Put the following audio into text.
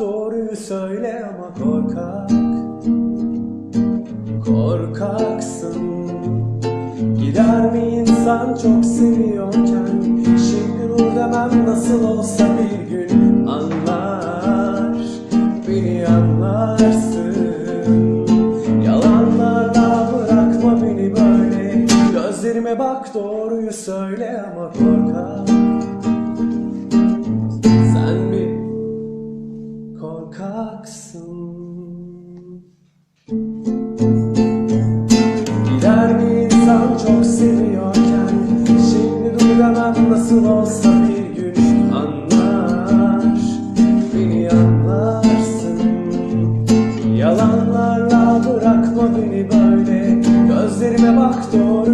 doğruyu söyle ama korkak. Korkaksın. Gider mi insan çok seviyorken? Şimdi dur demem nasıl olsa bir gün Anlar. Beni anlarsın. Yalanlarla bırakma beni böyle. Gözlerime bak doğruyu söyle ama korkak olsa bir gün Anlar Beni anlarsın. Yalanlarla bırakma beni böyle Gözlerime bak doğruyu